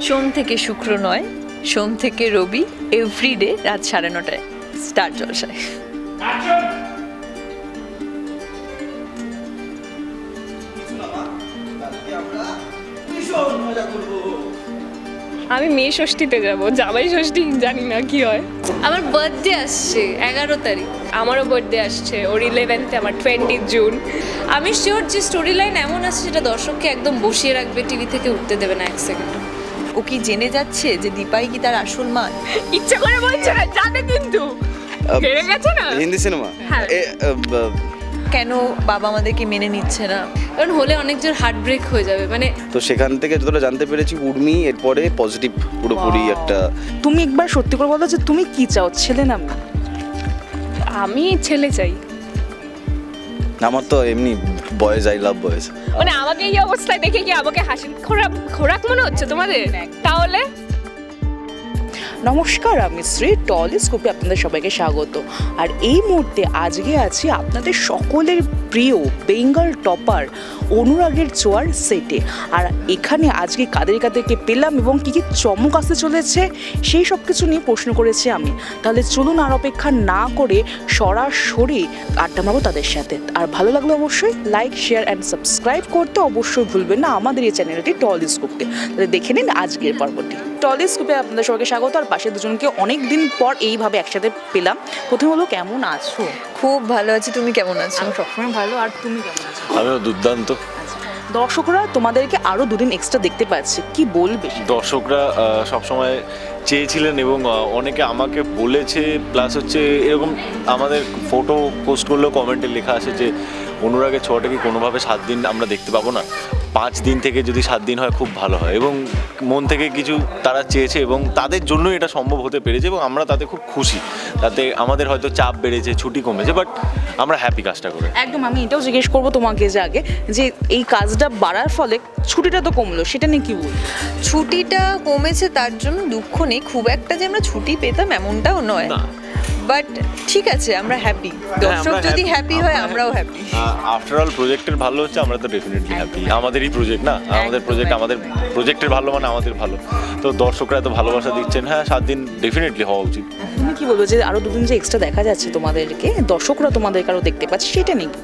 সোম থেকে শুক্র নয় সোম থেকে রবি এভরিডে রাত সাড়ে নটায় স্টার জলসায়। আমি মে ষষ্ঠীতে যাব জামাই ষষ্ঠী জানি না কি হয়। আমার বার্থডে আসছে এগারো তারিখ। আমারও বার্থডে আসছে ওর ইলেভেন্থে আমার টোয়েন্টি জুন আমি শিওর যে স্টোরি লাইন এমন আছে যেটা দর্শককে একদম বসিয়ে রাখবে টিভি থেকে উঠতে দেবে না এক সেকেন্ড ও কি জেনে যাচ্ছে যে দীপাই কি তার আসল মা ইচ্ছা করে বলছে না জানে কিন্তু। হেরে গেছে না? হিন্দি সিনেমা? হ্যাঁ। কেন বাবা আমাদেরকে মেনে নিচ্ছে না? কারণ হলে অনেক জোর হার্ট ব্রেক হয়ে যাবে মানে তো সেখান থেকে যতটা জানতে পেরেছি উর্মি এরপরে পজিটিভ পুরোপুরি একটা তুমি একবার সত্যি করে বলো যে তুমি কি চাও ছেলে না মেয়ে? আমি ছেলে চাই। আমার তো এমনি বয়েজ আই লাভ বয়েজ মানে আমাকে এই অবস্থায় দেখে কি আমাকে হাসি খোরাক খোরাক মনে হচ্ছে তোমাদের? তাহলে? নমস্কার, আমি শ্রী টলি স্কুপে আপনাদের সবাইকে স্বাগত। আর এই মুহূর্তে আজকে আছি আপনাদের সকলের প্রিয় বেঙ্গল টপার অনুরাগের চোয়ার সেটে আর এখানে আজকে কাদের কাদেরকে পেলাম এবং কী কী চমক আসতে চলেছে, সেই সব কিছু নিয়ে প্রশ্ন করেছি আমি। তাহলে চলুন আর অপেক্ষা না করে সরাসরি আড্ডা মারবো তাদের সাথে। আর ভালো লাগলে অবশ্যই লাইক শেয়ার অ্যান্ড সাবস্ক্রাইব করতে অবশ্যই ভুলবেন না আমাদের এই চ্যানেলটি টলি স্কুপে তাহলে দেখে নিন আজকের পর্বটি। টলি স্কুপে আপনাদের সবাইকে স্বাগত। আর পাশে দুজনকে অনেক দিন পর এইভাবে একসাথে পেলাম। প্রথমে হলো কেমন আছো? খুব ভালো আছি। তুমি কেমন আছো? আমি সবসময় ভালো। আর তুমি কেমন আছো? আমিও দুর্দান্ত। দর্শকরা তোমাদেরকে আরও দুদিন এক্সট্রা দেখতে পাচ্ছে। কি বলবে দর্শকরা সবসময় চেয়েছিলেন এবং অনেকে আমাকে বলেছে প্লাস হচ্ছে এরকম আমাদের ফটো পোস্ট করলেও কমেন্টে লেখা আছে যে অনুরাগের ছোঁয়াটা কি কোনোভাবে সাত দিন আমরা দেখতে পাবো না? পাঁচ দিন থেকে যদি সাত দিন হয় খুব ভালো হয়। এবং মন থেকে কিছু তারা চেয়েছে এবং তাদের জন্যই এটা সম্ভব হতে পেরেছে এবং আমরা তাতে খুব খুশি। তাতে আমাদের হয়তো চাপ বেড়েছে ছুটি কমেছে বাট আমরা হ্যাপি কাজটা করে। একদম আমি এটাও জিজ্ঞেস করব তোমাকে যে আগে যে এই কাজটা বাড়ার ফলে ছুটিটা তো কমলো সেটা নিয়ে কি বলব? ছুটিটা কমেছে তার জন্য দুঃখ নেই খুব একটা যে আমরা ছুটি পেতাম এমনটাও নয়। না। বাট ঠিক আছে আমরা হ্যাপি দর্শক যদি হ্যাপি হয় আমরাও হ্যাপি আফটার অল প্রজেক্টের ভালো হচ্ছে আমরা তো ডেফিনেটলি হ্যাপি আমাদেরই প্রজেক্ট না? আমাদের প্রজেক্ট আমাদের প্রজেক্টের ভালো মানে আমাদের ভালো। তো দর্শকরা এত ভালোবাসা দিচ্ছেন। হ্যাঁ সাত দিন ডেফিনেটলি হওয়া উচিত। তুমি কি বলব যে আরও দুদিন যে এক্সট্রা দেখা যাচ্ছে তোমাদেরকে দর্শকরা তোমাদেরকে আরও দেখতে পাচ্ছে সেটা বলব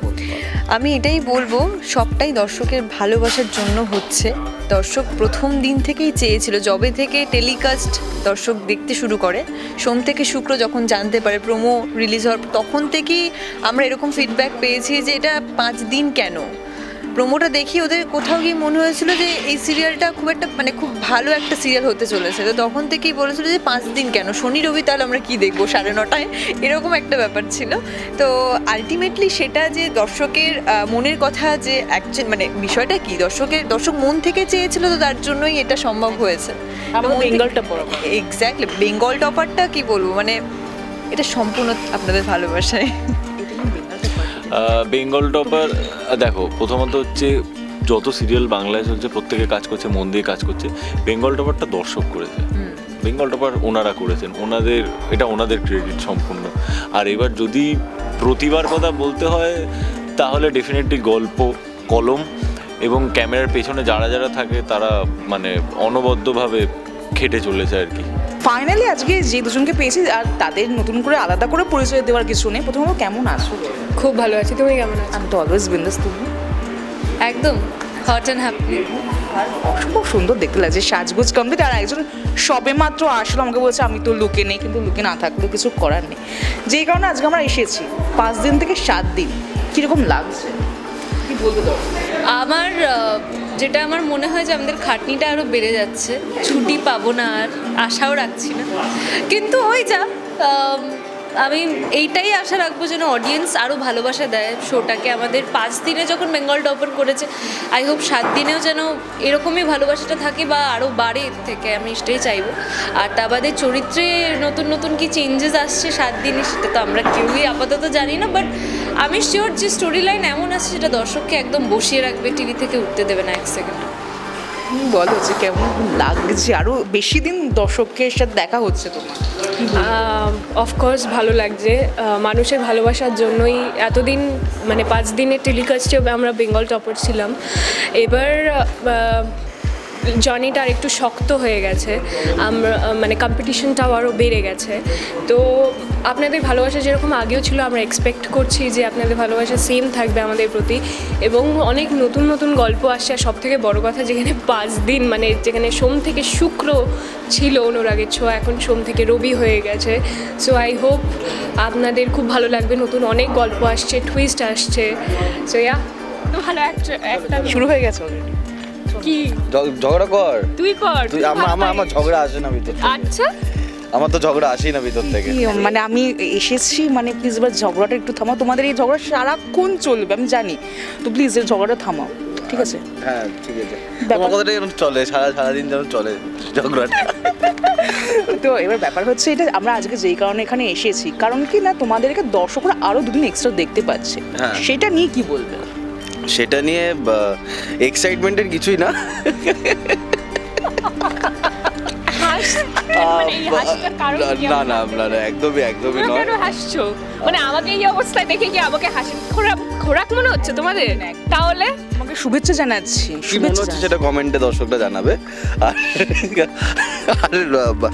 আমি এটাই বলব সবটাই দর্শকের ভালোবাসার জন্য হচ্ছে। দর্শক প্রথম দিন থেকেই চেয়েছিল জবে থেকে টেলিকাস্ট দর্শক দেখতে শুরু করে, সোম থেকে শুক্র যখন জানতে পারে প্রোমো রিলিজ হওয়ার, তখন থেকেই আমরা এরকম ফিডব্যাক পেয়েছি যে এটা পাঁচ দিন কেন? প্রোমোটা দেখি ওদের কোথাও গিয়ে মনে হয়েছিল যে এই সিরিয়ালটা খুব একটা মানে খুব ভালো একটা সিরিয়াল হতে চলেছে। তো তখন থেকেই বলেছিল যে পাঁচ দিন কেন? শনি রবি তাহলে আমরা কি দেখব? সাড়ে নটায়? এরকম একটা ব্যাপার ছিল। তো আলটিমেটলি সেটা যে দর্শকের মনের কথা যে একজন মানে বিষয়টা কি? দর্শকের দর্শক মন থেকে চেয়েছিল তো তার জন্যই এটা সম্ভব হয়েছে। বেঙ্গলটা এক্স্যাক্টলি বেঙ্গল টপারটা কি বলব? মানে এটা সম্পূর্ণ আপনাদের ভালোবাসায়। বেঙ্গল টপার দেখো প্রথমত হচ্ছে যত সিরিয়াল বাংলায় চলছে প্রত্যেকে কাজ করছে মন দিয়ে কাজ করছে বেঙ্গল টপারটা দর্শক করেছে। বেঙ্গল টপার ওনারা করেছেন ওনাদের এটা ওনাদের ক্রেডিট সম্পূর্ণ। আর এবার যদি প্রতিবার কথা বলতে হয় তাহলে ডেফিনেটলি গল্প কলম এবং ক্যামেরার পেছনে যারা যারা থাকে তারা মানে অনবদ্যভাবে খেটে চলেছে আর কি। ফাইনালি আজকে যে দুজনকে পেয়েছি আর তাদের নতুন করে আলাদা করে পরিচয় দেওয়ার কিছু নেই। প্রথমত কেমন আছো? খুব ভালো আছি। তুমি কেমন আছো? আমি তো অলওয়েজ বিন্দাস তুমি? একদম হট অ্যান্ড হ্যাপি খুব সুন্দর দেখতে লাগছে সাজগোজ কমপ্লিট আর একজন সবে মাত্র আসলো আমাকে বলছে আমি তো লুকে নেই কিন্তু লুকে না থাকলেও কিছু করার নেই। যেই কারণে আজকে আমরা এসেছি পাঁচ দিন থেকে সাত দিন। কীরকম লাগছে? কি বলব আমার যেটা আমার মনে হয় যে আমাদের খাটনিটা আরও বেড়ে যাচ্ছে। ছুটি পাবো না আর, আশাও রাখছি না। কিন্তু ওই যা, আমি এইটাই আশা রাখব যেন অডিয়েন্স আরও ভালোবাসা দেয়। শোটাকে আমাদের পাঁচ দিনে যখন বেঙ্গল টপার করেছে আই হোপ সাত দিনেও যেন এরকমই ভালোবাসাটা থাকে বা আরও বাড়ে এর থেকে, আমি সেটাই চাইব। আর তা বাদে চরিত্রে নতুন নতুন কি চেঞ্জেস আসছে সাত দিনে, সেটা তো আমরা কেউই আপাতত জানি না বাট আমি শিওর যে স্টোরি লাইন এমন আছে যেটা দর্শককে একদম বসিয়ে রাখবে টিভি থেকে উঠতে দেবে না এক সেকেন্ড বলো যে কেমন লাগছে? আরও বেশি দিন দর্শকের সাথে দেখা হচ্ছে তোমার অফকোর্স ভালো লাগছে। মানুষের ভালোবাসার জন্যই এতদিন মানে পাঁচ দিনের টেলিকাস্টে আমরা বেঙ্গল টপার ছিলাম। এবার জার্নিটা আর একটু শক্ত হয়ে গেছে। আমরা মানে কম্পিটিশনটাও আরও বেড়ে গেছে। তো আপনাদের ভালোবাসা যেরকম আগেও ছিল, আমরা এক্সপেক্ট করছি যে আপনাদের ভালোবাসা সেম থাকবে আমাদের প্রতি। এবং অনেক নতুন নতুন গল্প আসছে, আর সব থেকে বড় কথা যেখানে পাঁচ দিন মানে যেখানে সোম থেকে শুক্র ছিল অনুরাগের ছোঁয়া, এখন সোম থেকে রবি হয়ে গেছে। সো আই হোপ আপনাদের খুব ভালো লাগবে। নতুন অনেক গল্প আসছে টুইস্ট আসছে। সো ইয়া ভালো একটা শুরু হয়ে গেছে already। কি? ঝগড়া কর। তুই কর তুই আমার আমার আমার ঝগড়া আসে না ভিতর আচ্ছা। আমার তো ঝগড়া আসেই না ভিতর থেকে। মানে আমি এসেছি মানে প্লিজ এবার ঝগড়াটা একটু থামাও। তোমাদের এই ঝগড়া সারাক্ষণ চলবে আমি জানি। তো প্লিজ এই ঝগড়াটা থামাও ঠিক আছে? হ্যাঁ ঠিক আছে। ব্যাপার- তোমার কথাটা যেন চলে সারা সারাদিন যেন চলে ঝগড়াটা। তো এবার ব্যাপার হচ্ছে এটা আমরা আজকে যেই কারণে এখানে এসেছি কারণ কি না তোমাদেরকে দর্শকরা আরও দুদিন এক্সট্রা দেখতে পাচ্ছে। হ্যাঁ। সেটা নিয়ে কি বলবে? সেটা নিয়ে এক্সাইটমেন্টের কিছুই না। মানে না না না না একদমই একদমই নয়। কেন হাসছো? মানে আমাকে এই অবস্থায় দেখে কি আমাকে হাসি খোরাক খোরাক মনে হচ্ছে তোমাদের? তাহলে তোমাকে শুভেচ্ছা জানাচ্ছি কি মনে শুভেচ্ছা হচ্ছে সেটা কমেন্টে দর্শকরা জানাবে? আর আর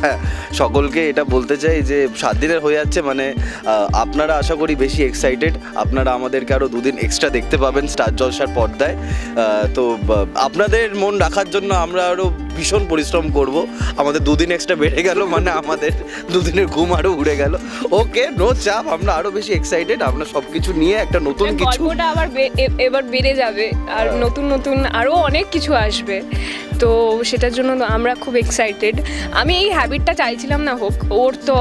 হ্যাঁ সকলকে এটা বলতে চাই যে সাত দিনের হয়ে যাচ্ছে মানে আহ, আপনারা আশা করি বেশি এক্সাইটেড আপনারা আমাদেরকে আরও দুদিন এক্সট্রা দেখতে পাবেন স্টার জলসার পর্দায়। আহ, তো বা, আপনাদের মন রাখার জন্য আমরা আরও ভীষণ পরিশ্রম করব। আমাদের দুদিন এক্সট্রা বেড়ে গেল মানে আমাদের দুদিনের ঘুম আরও উড়ে গেল। ওকে নো চাপ আমরা আরও বেশি এক্সাইটেড আমরা সব কিছু নিয়ে একটা নতুন কিছু গল্পটা আবার বে- এ- এবার বেড়ে যাবে। আর নতুন নতুন আরও অনেক কিছু আসবে। তো সেটার জন্য আমরা খুব এক্সাইটেড আমি এই হ্যাবিটটা চাইছিলাম না হোক ওর তো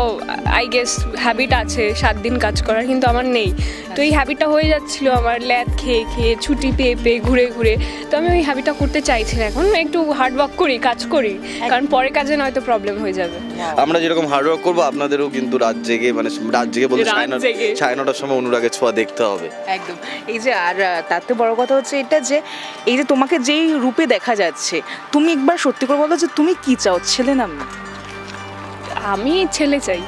আই গেস হ্যাবিট আছে সাত দিন কাজ করার কিন্তু আমার নেই। তো এই হ্যাবিটটা হয়ে যাচ্ছিল আমার ল্যাদ খেয়ে খেয়ে ছুটি পেয়ে পেয়ে ঘুরে ঘুরে। তো আমি ওই হ্যাবিটটা করতে চাইছি না এখন একটু হার্ড ওয়ার্ক করি কাজ করি। কারণ পরে কাজে নয়তো প্রবলেম হয়ে যাবে। আমরা যেরকম হার্ডওয়ার্ক করব আপনাদেরও কিন্তু রাত জেগে মানে রাত জেগে বলতে সাড়ে নটা সাড়ে নটার সময় অনুরাগের ছোঁয়া দেখতে হবে। একদম। এই যে আর তার থেকে বড় কথা হচ্ছে এটা যে এই যে তোমাকে যেই রূপে দেখা যাচ্ছে তুমি একবার সত্যি করে বলো যে তুমি কি চাও? ছেলে না আমি ছেলে চাই।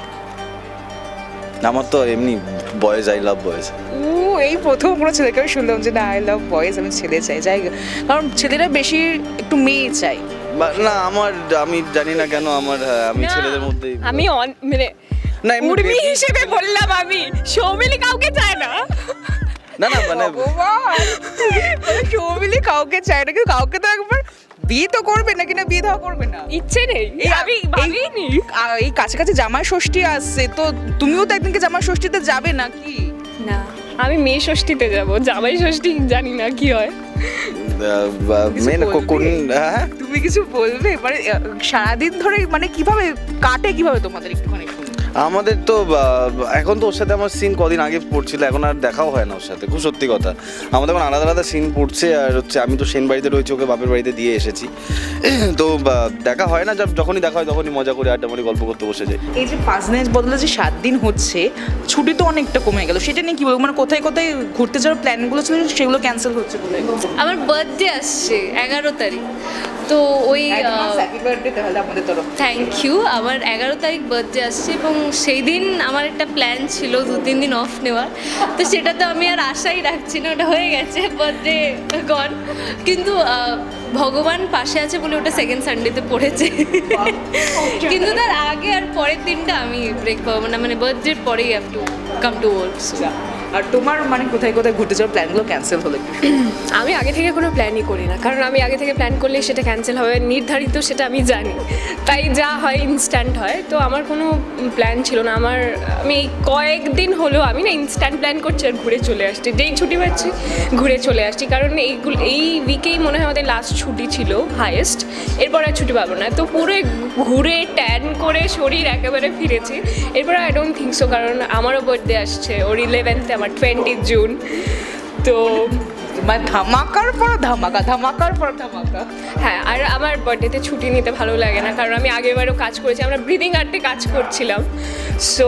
আমার তো এমনি বয়েজ আই লাভ বয়েজ ও এই প্রথম কোনো ছেলেকে আমি শুনলাম যে না আই লাভ বয়েজ আমি ছেলে চাই। যাই কারণ ছেলেরা বেশি একটু মেয়ে চাই না আমার আমি জানি না কেন আমার আমি ছেলেদের মধ্যে আমি অন- মানে না উর্মি হিসেবে বললাম আমি সৌমিলি কাউকে চায় না। না না মানে সৌমিলি কাউকে চায় না কিন্তু কাউকে তো একবার বিয়ে তো করবে না কিনা বিয়ে দেওয়া করবে না? ইচ্ছে নেই এই আমি এই- ভাবিনি। এই কাছাকাছি জামাই ষষ্ঠী আসছে তো তুমিও তো একদিনকে জামাই ষষ্ঠীতে যাবে না কি না আমি মেয়ে ষষ্ঠীতে যাব জামাই ষষ্ঠী জানি না কি হয়। মেন? কোন হ্যাঁ? তুমি কিছু বলবে? মানে সারাদিন ধরে মানে কীভাবে কাটে কীভাবে তোমাদের একটুখানি? আমাদের তো এখন তো ওর সাথে আমার সিন কদিন আগে পড়ছিল এখন আর দেখাও হয় না ওর সাথে খুব সত্যি কথা। আমাদের এখন আলাদা আলাদা সিন পড়ছে আর হচ্ছে আমি তো সেন বাড়িতে রয়েছি ওকে বাপের বাড়িতে দিয়ে এসেছি। তো দেখা হয় না যা- যখনই দেখা হয় তখনই মজা করে আড্ডা মারি গল্প করতে বসে যাই। এই যে পাঁচ দিনের বদলে যে সাত দিন হচ্ছে ছুটি তো অনেকটা কমে গেল। সেটা নিয়ে কি বলব? মানে কোথায় কোথায় ঘুরতে যাওয়ার প্ল্যানগুলো ছিল সেগুলো ক্যান্সেল হচ্ছে আমার বার্থডে আসছে এগারো তারিখ। তো ওই থ্যাংক ইউ আমার এগারো তারিখ বার্থডে আসছে এবং সেই দিন আমার একটা প্ল্যান ছিল দু তিন দিন অফ নেওয়ার। তো সেটা তো আমি আর আশাই রাখছি না ওটা হয়ে গেছে বার্থডে গন কিন্তু ভগবান পাশে আছে বলে ওটা সেকেন্ড সানডেতে পড়েছে। কিন্তু তার আগে আর পরের দিনটা আমি ব্রেক পাবো না মানে বার্থডের পরেই have to come to work আর তোমার মানে কোথায় কোথায় ঘুরতে যাওয়ার প্ল্যানগুলো ক্যান্সেল হলো? আমি আগে থেকে কোনো প্ল্যানই করি না, কারণ আমি আগে থেকে প্ল্যান করলে সেটা ক্যান্সেল হবে, নির্ধারিত সেটা আমি জানি। তাই যা হয় ইনস্ট্যান্ট হয়। তো আমার কোনো প্ল্যান ছিল না। আমার, আমি কয়েকদিন হলো আমি না ইনস্ট্যান্ট প্ল্যান করছি আর ঘুরে চলে আসছি। যেই ছুটি পাচ্ছি, ঘুরে চলে আসছি। কারণ এইগুলো, এই উইকেই মনে হয় আমাদের লাস্ট ছুটি ছিল হায়েস্ট এরপর আর ছুটি পাবো না। তো পুরো ঘুরে ট্যান করে শরীর একেবারে ফিরেছি। এরপর আই ডোন্ট থিঙ্ক সো কারণ আমারও বার্থডে আসছে, ওর ইলেভেন্থে আমার টোয়েন্টি জুন তো মানে ধামাকার পর ধামাকা ধামাকার পর ধামাকা। হ্যাঁ আর আমার বার্থডেতে ছুটি নিতে ভালো লাগে না কারণ আমি আগেরবারও কাজ করেছি আমরা ব্রিদিং আর্টে কাজ করছিলাম। সো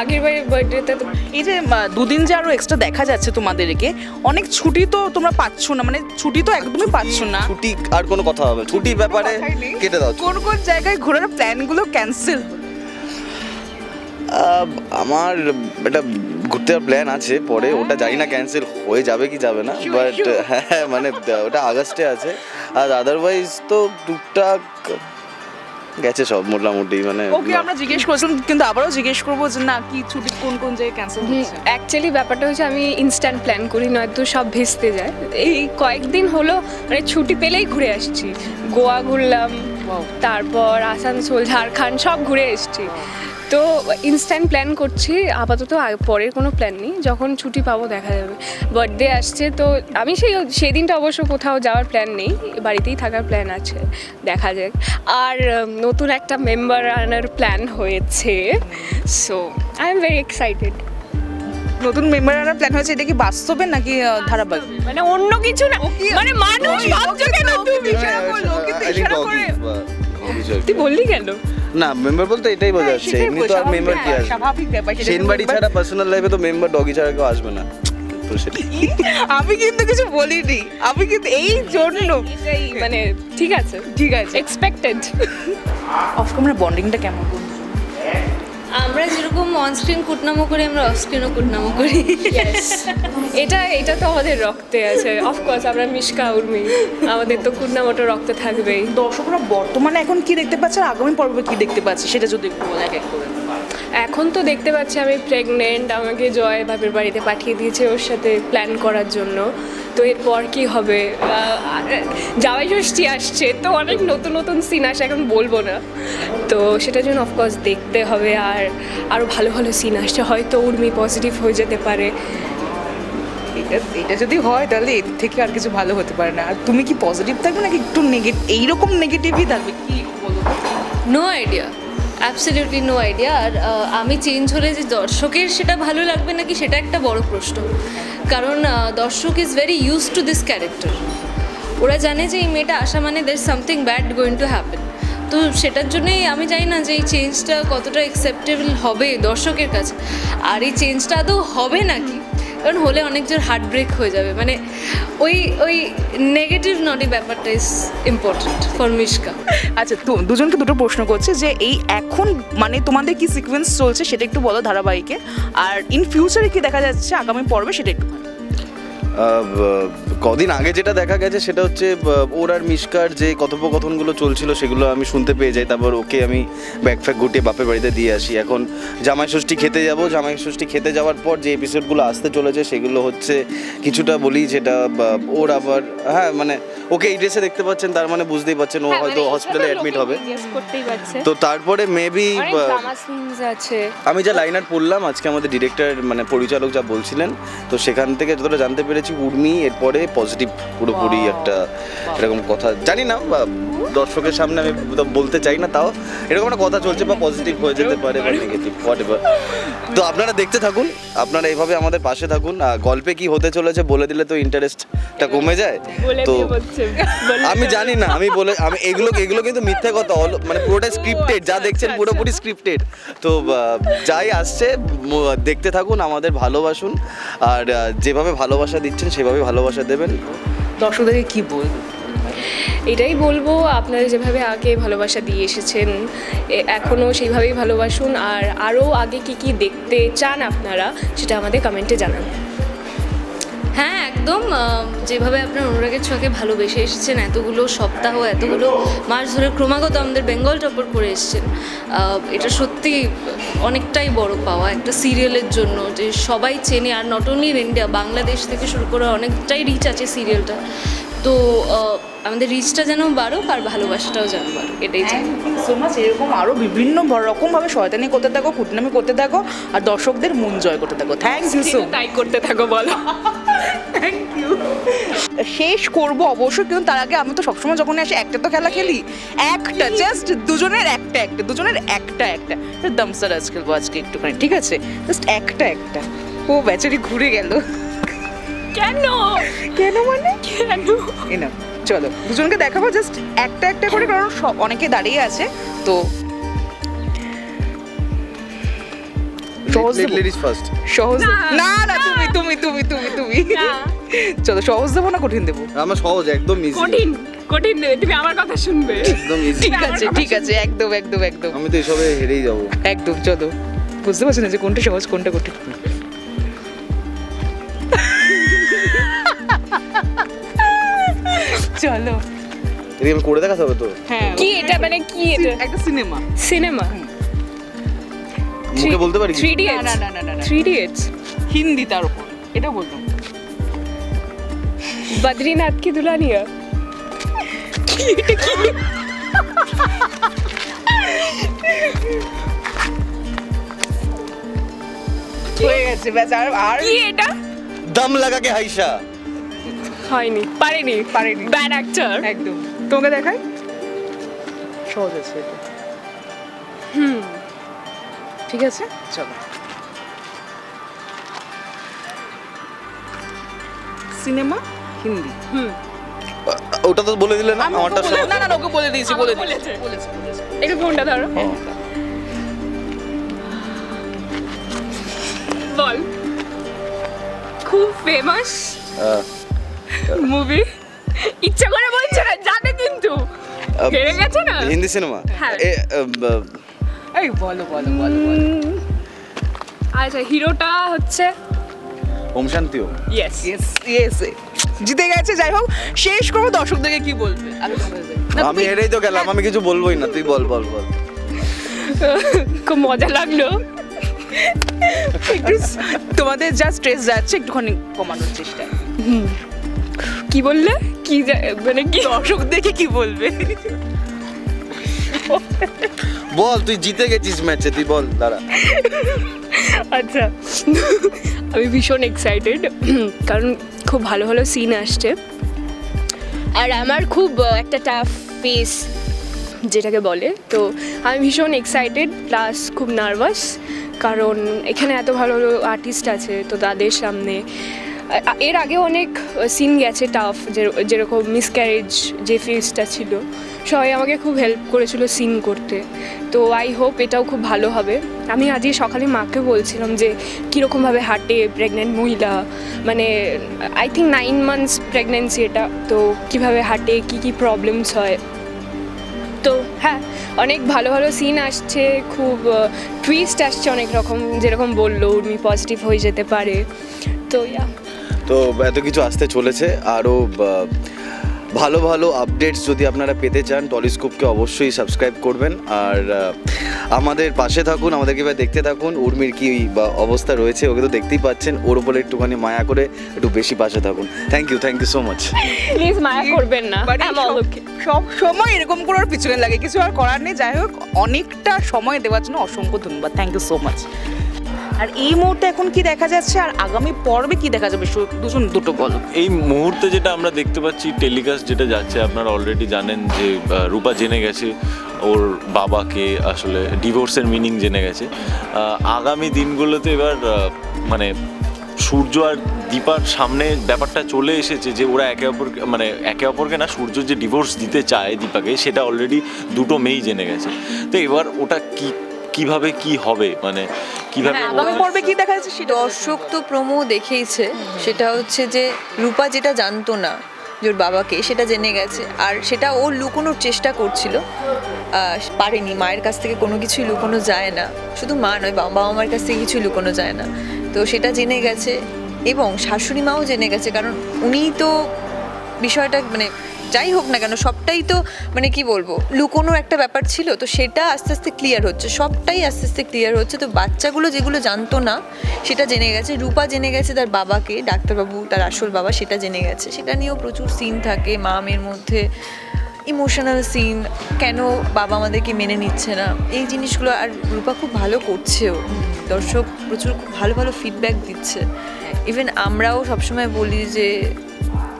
আগেরবারের বার্থডেতে তো এই যে দুদিন যে আরও এক্সট্রা দেখা যাচ্ছে তোমাদেরকে অনেক ছুটি তো তোমরা পাচ্ছ না মানে ছুটি তো একদমই পাচ্ছ না। ছুটি আর কোনো কথা হবে ছুটির ব্যাপারে কেটে দাও। কোন কোন জায়গায় ঘোরার প্ল্যানগুলো ক্যান্সেল আমার এটা ঘুরতে যাওয়ার প্ল্যান আছে পরে ওটা জানি না ক্যান্সেল হয়ে যাবে কি যাবে না বাট হ্যাঁ মানে ওটা আগস্টে আছে। আর আদারওয়াইজ তো টুকটাক গেছে সব মোটামুটি মানে ওকে আমরা জিজ্ঞেস করেছিলাম কিন্তু আবারও জিজ্ঞেস করব যে না কি ছুটি কোন কোন জায়গায় ক্যান্সেল হচ্ছে? অ্যাকচুয়ালি ব্যাপারটা হচ্ছে আমি ইনস্ট্যান্ট প্ল্যান করি নয়তো সব ভেস্তে যায়। এই কয়েকদিন হলো মানে ছুটি পেলেই ঘুরে আসছি। গোয়া ঘুরলাম তারপর আসানসোল ঝাড়খণ্ড সব ঘুরে এসেছি। তো ইনস্ট্যান্ট প্ল্যান করছি আপাতত পরের কোনো প্ল্যান নেই যখন ছুটি পাবো দেখা যাবে। বার্থডে আসছে তো আমি সেই সেদিনটা অবশ্য কোথাও যাওয়ার প্ল্যান নেই বাড়িতেই থাকার প্ল্যান আছে দেখা যাক। আর নতুন একটা মেম্বার আনার প্ল্যান হয়েছে so I am very excited নতুন মেম্বার আনার প্ল্যান হয়েছে এটা কি বাস্তবে নাকি ধারাবাহিক? মানে অন্য কিছু না মানে মানুষ ভাবছ কেন? তুমি। তুই বললি কেন? না মেম্বার বলতে এটাই বোঝা যাচ্ছে সেটাই এমনি তো আর মেম্বার কি ব্যাপার, আসবে? স্বাভাবিক ব্যাপার, সেটা সেন বাড়ি ছাড়া পার্সোনাল লাইফে তো মেম্বার ডগি ছাড়া কেউ আসবে না। আমি কিন্তু কিছু বলিনি আমি কিন্তু এই জন্য মানে ঠিক আছে ঠিক আছে। এক্সপেক্টেড অফ ক্যামেরা বন্ডিংটা কেমন আমরা যেরকম অনস্ক্রিন কুটনামো করি আমরা অফস্ক্রিনও কুটনামো করি। এটা এটা তো আমাদের রক্তে আছে। অফকোর্স আমরা মিশকা উর্মি। আমাদের তো কুটনামোটা রক্তে থাকবেই। দর্শকরা বর্তমানে এখন কি দেখতে পাচ্ছে আর আগামী পর্বে কি দেখতে পাচ্ছে সেটা যদি একটু বলে এক এক করে এখন তো দেখতে পাচ্ছি আমি প্রেগনেন্ট আমাকে জয় বাপের বাড়িতে পাঠিয়ে দিয়েছে ওর সাথে প্ল্যান করার জন্য। তো এরপর কি হবে? জামাই ষষ্ঠী আসছে তো অনেক নতুন নতুন সিন আসে এখন বলব না। তো সেটার জন্য অফকোর্স দেখতে হবে আর আরও ভালো ভালো সিন আসছে। হয়তো উর্মি পজিটিভ হয়ে যেতে পারে। এটা এটা যদি হয় তাহলে এর থেকে আর কিছু ভালো হতে পারে না। আর তুমি কি পজিটিভ থাকবে নাকি একটু নেগেটিভ এইরকম নেগেটিভই থাকবে? কি বলো no idea absolutely no idea আর আমি চেঞ্জ হলে যে দর্শকের সেটা ভালো লাগবে নাকি সেটা একটা বড় প্রশ্ন। কারণ দর্শক is very use to this character ওরা জানে যে এই মেয়েটা আসা মানে there something bad going to happen তো সেটার জন্যই আমি জানি না যে এই চেঞ্জটা কতটা অ্যাকসেপ্টেবল হবে দর্শকের কাছে। আর এই চেঞ্জটা আদৌ হবে নাকি? কারণ হলে অনেক জোর হার্ট ব্রেক হয়ে যাবে। মানে ওই ওই নেগেটিভ নটি ব্যাপারটা ইজ ইম্পর্টেন্ট ফর মিশকা আচ্ছা তো দুজনকে দুটো প্রশ্ন করছে যে এই এখন মানে তোমাদের কি সিকোয়েন্স চলছে সেটা একটু বলো ধারাবাহিকে। আর ইন ফিউচারে কি দেখা যাচ্ছে আগামী পর্বে সেটা একটু কদিন আগে যেটা দেখা গেছে সেটা হচ্ছে ওর আর মিশকার যে কথোপকথনগুলো চলছিল সেগুলো আমি শুনতে পেয়ে যাই। তারপর ওকে আমি ব্যাগ ফ্যাগ গুটিয়ে বাপের বাড়িতে দিয়ে আসি। এখন জামাই ষষ্ঠী খেতে যাব। জামাই ষষ্ঠী খেতে যাওয়ার পর যে এপিসোডগুলো আসতে চলেছে সেগুলো হচ্ছে কিছুটা বলি যেটা ওর আবার হ্যাঁ মানে ওকে এই ড্রেসে দেখতে পাচ্ছেন তার মানে বুঝতেই পাচ্ছেন ও হয়তো হসপিটালে অ্যাডমিট হবে। তো তারপরে মেবি আমি যা লাইনার পড়লাম আজকে আমাদের ডিরেক্টর মানে পরিচালক যা বলছিলেন তো সেখান থেকে যতটা জানতে পেরেছি উর্মি এরপরে পজিটিভ পুরোপুরি একটা এরকম কথা। জানি না বা দর্শকের সামনে আমি বলতে চাই না তাও। এরকম একটা কথা চলছে বা পজিটিভ হয়ে যেতে পারে বা নেগেটিভ হোয়াট এভার তো আপনারা দেখতে থাকুন আপনারা এইভাবে আমাদের পাশে থাকুন। আর গল্পে কি হতে চলেছে বলে দিলে তো ইন্টারেস্টটা কমে যায়। তো আমি জানি না আমি বলে আমি এগুলো এগুলো কিন্তু মিথ্যে কথা মানে পুরোটা স্ক্রিপ্টেড যা দেখছেন পুরোপুরি স্ক্রিপ্টেড তো যাই আসছে দেখতে থাকুন আমাদের ভালোবাসুন। আর যেভাবে ভালোবাসা দিচ্ছেন সেভাবে ভালোবাসা দেবেন। দর্শকদেরকে কি বলব? এটাই বলব, আপনারা যেভাবে আগে ভালোবাসা দিয়ে এসেছেন এখনও সেইভাবেই ভালোবাসুন, আর আরও আগে কি কি দেখতে চান আপনারা, সেটা আমাদের কমেন্টে জানান। হ্যাঁ একদম যেভাবে আপনার অনুরাগের ছকে ভালোবেসে এসেছেন, এতগুলো সপ্তাহ, এতগুলো মাস ধরে ক্রমাগত আমাদের বেঙ্গল টপার করে এসেছেন এটা সত্যি অনেকটাই বড় পাওয়া একটা সিরিয়ালের জন্য, যে সবাই চেনে, আর not only in India Bangladesh থেকে শুরু করে অনেকটাই রিচ আছে সিরিয়ালটা তো আমাদের রিচটা যেন বাড়ুক আর ভালোবাসাটাও যেন বাড়ুক এটাই চাই। সো মাচ এরকম আরও বিভিন্ন রকমভাবে শয়তানি করতে থাকো কুটনামি করতে থাকো আর দর্শকদের মন জয় করতে থাকো। থ্যাংক ইউ সো তাই করতে থাকো বলো। থ্যাংক ইউ শেষ করব অবশ্যই কিন্তু তার আগে আমি তো সবসময় যখন আসি একটা তো খেলা খেলি। একটা জাস্ট দুজনের একটা একটা দুজনের একটা একটা। দমসার আজ খেলব আজকে একটুখানি ঠিক আছে? জাস্ট একটা একটা। ও বেচারি ঘুরে গেল। কেন? কেন মানে? কেন? এই নাও, চলো দুজনকে দেখাবো জাস্ট একটা একটা করে কারণ সব- অনেকে দাঁড়িয়ে আছে তো সহজ লেডিস ফার্স্ট সহজ না, না না না। তুমি তুমি তুমি তুমি। তুমি চলো সহজ দেবো না কঠিন দেবো? আমার সহজ একদম ইজি কঠিন কঠিন তুমি আমার কথা শুনবে। একদম ইজি ঠিক আছে ঠিক আছে একদম একদম একদম। আমি তো এসবে হেরেই যাব। একদম চলো। বুঝতে পারছি না যে কোনটা সহজ কোনটা কঠিন। চলো। এদিকে করে দেখাতে হবে তো? হ্যাঁ। কি এটা? মানে কি এটা? একটা সিনেমা। সিনেমা? মুখে বলতে পারি কি? থ্রি ইডিয়টস না, না, না, না, না। থ্রি ইডিয়টস হিন্দি তার উপর। এটা বলতো বদ্রীনাথ কি দুলানিয়া? হয়ে গেছে ব্যাস। আর আর কি এটা? দম লাগাকে হাইসা। হয়নি পারেনি পারেনি। ব্যাড অ্যাক্টর একদম। তোমাকে দেখাই? সহজ আছে হুম। ঠিক আছে? চলো। সিনেমা? হিন্দি। হুম। ওটা তো বলে দিলে না আমি আমারটা না না না, ওকে বলে দিয়েছি বলে দিয়েছি। বলেছে। বলেছি বলেছি। একটু ফোনটা ধরো। বল। খুব ফেমাস মুভি ইচ্ছা করে বলছে না জানে কিন্তু। হেরে গেছে না? হিন্দি সিনেমা হ্যাঁ। এই বলো বলো বলো বলো। আচ্ছা হিরোটা হচ্ছে? ওম শান্তি ওম। ইয়েস ইয়েস ইয়েস জিতে গেছে যাই হোক শেষ করব দর্শকদেরকে কি বলবে? আমি হেরেই তো গেলাম আমি কিছু বলবোই না তুই বল বল বল। খুব মজা লাগল। তোমাদের যা স্ট্রেস যাচ্ছে একটুখানি কমানোর চেষ্টা কি বললে? কি মানে কি? দেখে কি বলবে? বল তুই জিতে গেছিস ম্যাচে তুই বল দাঁড়া। আচ্ছা আমি ভীষণ এক্সাইটেড কারণ খুব ভালো ভালো সিন আসছে। আর আমার খুব একটা টাফ ফেস যেটাকে বলে। তো আমি ভীষণ এক্সাইটেড প্লাস খুব নার্ভাস কারণ এখানে এত ভালো ভালো আর্টিস্ট আছে তো তাদের সামনে এর আগে অনেক সিন গেছে টাফ যেরকম মিসক্যারেজ যে ফেসটা ছিল। সবাই আমাকে খুব হেল্প করেছিল সিন করতে। তো আই হোপ এটাও খুব ভালো হবে। আমি আজকে সকালে মাকে বলছিলাম যে কীরকমভাবে হাঁটে প্রেগনেন্ট মহিলা মানে I think nine months pregnancy এটা। তো কীভাবে হাঁটে, কী কী প্রবলেমস হয়। তো হ্যাঁ অনেক ভালো ভালো সিন আসছে। খুব টুইস্ট আসছে অনেক রকম, যেরকম বলল, উর্মি পজিটিভ হয়ে যেতে পারে। তো ইয়া তো এত কিছু আসতে চলেছে। আরও ভালো ভালো আপডেটস যদি আপনারা পেতে চান টলিস্কোপকে অবশ্যই সাবস্ক্রাইব করবেন। আর আমাদের পাশে থাকুন আমাদেরকে এবার দেখতে থাকুন উর্মির কি বা অবস্থা রয়েছে ওকে তো দেখতেই পাচ্ছেন। ওর উপরে একটুখানি মায়া করে একটু বেশি পাশে থাকুন। Thank you thank you so much please মায়া করবেন না সব- সব সময় এরকম করে ওর পিছনে লাগে কিছু আর করার নেই। যাই হোক অনেকটা সময় দেওয়ার জন্য অসংখ্য ধন্যবাদ। থ্যাংক ইউ সো মাচ আর এই মুহূর্তে এখন কি দেখা যাচ্ছে আর আগামী পর্বে কি দেখা যাবে? দুজন, দুটো বলো। এই মুহূর্তে যেটা আমরা দেখতে পাচ্ছি, টেলিকাস্ট যেটা যাচ্ছে, আপনারা অলরেডি জানেন যে রূপা জেনে গেছে, ওর বাবাকে আসলে ডিভোর্সের মিনিং জেনে গেছে। আগামী দিনগুলোতে এবার মানে সূর্য আর দীপার সামনে ব্যাপারটা চলে এসেছে যে, ওরা একে অপর মানে একে অপরকে না, সূর্য যে ডিভোর্স দিতে চায় দীপাকে, সেটা অলরেডি দুটো মেয়েই জেনে গেছে। তো এবার ওটা কি, কীভাবে কি হবে? মানে কীভাবে হ্যাঁ, আগামী পর্বে কি দেখা যাচ্ছে? সেটা দর্শক তো প্রোমো দেখেইছে। সেটা হচ্ছে যে রূপা যেটা জানতো না যে ওর বাবাকে সেটা জেনে গেছে। আর সেটা ও লুকোনোর চেষ্টা করছিল। আহ, পারেনি মায়ের কাছ থেকে কোনো কিছুই লুকোনো যায় না। শুধু মা নয় বাবা বাবা মার কাছ থেকে কিছুই লুকোনো যায় না। তো সেটা জেনে গেছে এবং শাশুড়ি মাও জেনে গেছে কারণ উনিই তো বিষয়টা মানে যাই হোক না কেন সবটাই তো মানে কি বলব লুকোনোর একটা ব্যাপার ছিল তো সেটা আস্তে আস্তে ক্লিয়ার হচ্ছে। সবটাই আস্তে আস্তে ক্লিয়ার হচ্ছে তো বাচ্চাগুলো যেগুলো জানতো না সেটা জেনে গেছে। রূপা জেনে গেছে তার বাবাকে ডাক্তারবাবু তার আসল বাবা সেটা জেনে গেছে। সেটা নিয়েও প্রচুর সিন থাকে মা মেয়ের মধ্যে ইমোশনাল সিন কেন বাবা আমাদেরকে মেনে নিচ্ছে না? এই জিনিসগুলো আর রূপা খুব ভালো করছেও। দর্শক প্রচুর খুব ভালো ভালো ফিডব্যাক দিচ্ছে। ইভেন আমরাও সবসময় বলি যে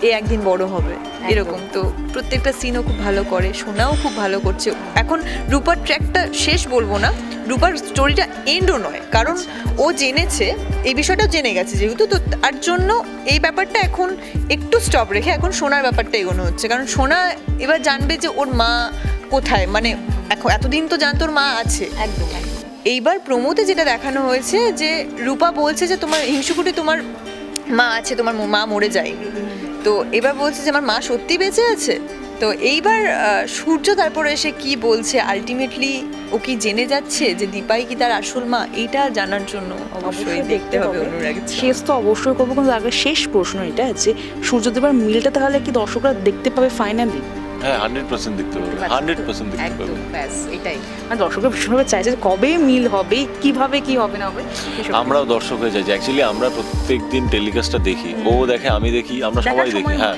এ একদিন বড় হবে। এরকম তো প্রত্যেকটা সিনও খুব ভালো করে সোনাও খুব ভালো করছে। এখন রূপার ট্র্যাকটা শেষ বলব না রূপার স্টোরিটা এন্ডও নয়। কারণ ও জেনেছে এই বিষয়টাও জেনে গেছে যেহেতু তো তার জন্য এই ব্যাপারটা এখন একটু স্টপ রেখে এখন সোনার ব্যাপারটা এগোনো হচ্ছে। কারণ সোনা এবার জানবে যে ওর মা কোথায় মানে এখন এতদিন তো জানতো ওর মা আছে। একদম এইবার প্রমোতে যেটা দেখানো হয়েছে যে রূপা বলছে যে তোমার হিংসুকুটি তোমার মা আছে তোমার মা মরে যায়। তো এবার বলছে যে আমার মা সত্যি বেঁচে আছে? তো এইবার সূর্য তারপরে এসে কি বলছে? আলটিমেটলি ও কি জেনে যাচ্ছে যে দীপাই কি তার আসল মা? এটা জানার জন্য অবশ্যই দেখতে হবে অনুরাগ শেষ তো অবশ্যই করব কিন্তু আগে শেষ প্রশ্ন এটা আছে সূর্যদেবার মিলটা তাহলে কি দর্শকরা দেখতে পাবে ফাইনালি হ্যাঁ হান্ড্রেড পার্সেন্ট দেখতে পাবে হান্ড্রেড পার্সেন্ট দেখতে পাবে একদম ব্যাস এটাই। মানে দর্শকরা ভীষণভাবে চাইছে কবে মিল হবে কীভাবে কি হবে না হবে আমরাও দর্শক হয়ে যাই অ্যাকচুয়ালি আমরা প্রত্যেক দিন টেলিকাস্টটা দেখি ও দেখে আমি দেখি আমরা সবাই দেখি সময় হ্যাঁ।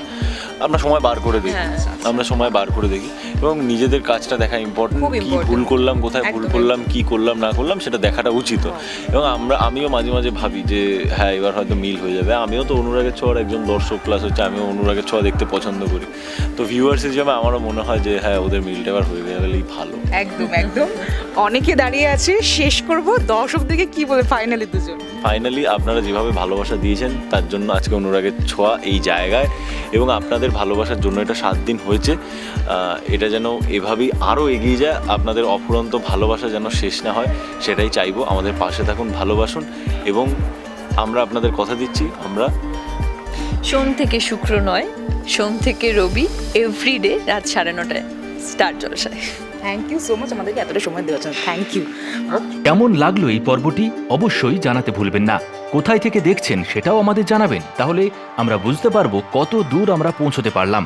আমরা সময় বার করে দেখি হ্যাঁ, আমরা সময় বার করে দেখি। এবং নিজেদের কাজটা দেখা ইম্পর্টেন্ট কি ভুল করলাম কোথায় ভুল করলাম কি করলাম না করলাম সেটা দেখাটা উচিত। এবং আমরা আমিও মাঝে মাঝে ভাবি যে হ্যাঁ এবার হয়তো মিল হয়ে যাবে। আমিও তো অনুরাগের ছোঁয়ার একজন দর্শক প্লাস হচ্ছে আমিও অনুরাগের ছোঁয়া দেখতে পছন্দ করি। তো ভিউয়ার্স হিসেবে আমারও মনে হয় যে হ্যাঁ ওদের মিলটা এবার হয়ে গেলেই ভালো। একদম একদম। অনেকে দাঁড়িয়ে আছে। শেষ করব। দর্শকদেরকে কি বলে ফাইনালি দুজন? ফাইনালি আপনারা যেভাবে ভালোবাসা দিয়েছেন তার জন্য আজকে অনুরাগের ছোঁয়া এই জায়গায়। এবং আপনাদের ভালোবাসার জন্য এটা সাত দিন হয়েছে। আহ, এটা যেন এভাবেই আরও এগিয়ে যায় আপনাদের অফুরন্ত ভালোবাসা যেন শেষ না হয় সেটাই চাইব। আমাদের পাশে থাকুন ভালোবাসুন এবং আমরা আপনাদের কথা দিচ্ছি আমরা সোম থেকে শুক্র নয় সোম থেকে রবি এভরিডে রাত সাড়ে নটায় স্টার জলসায়। থ্যাংক ইউ সো মাচ আমাদেরকে এতটা সময় দেওয়ার জন্য। থ্যাংক ইউ কেমন লাগল এই পর্বটি? অবশ্যই জানাতে ভুলবেন না। কোথায় থেকে দেখছেন সেটাও আমাদের জানাবেন। তাহলে আমরা বুঝতে পারব কত দূর আমরা পৌঁছতে পারলাম।